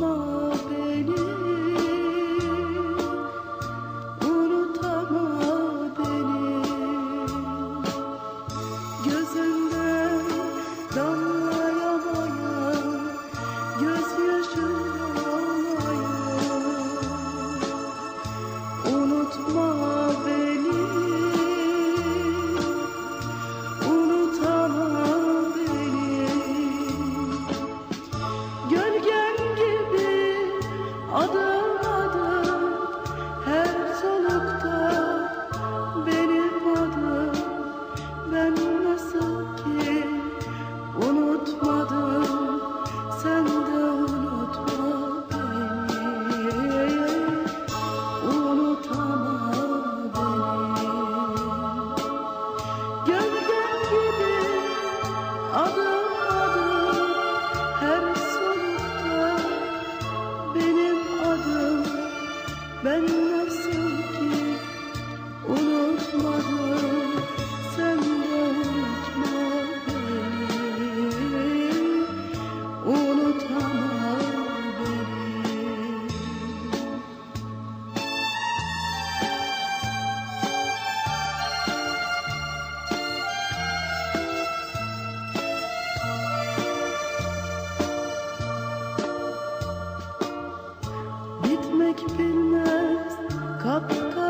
slow. Ben nasıl Bitmek bilmez kapkaranlık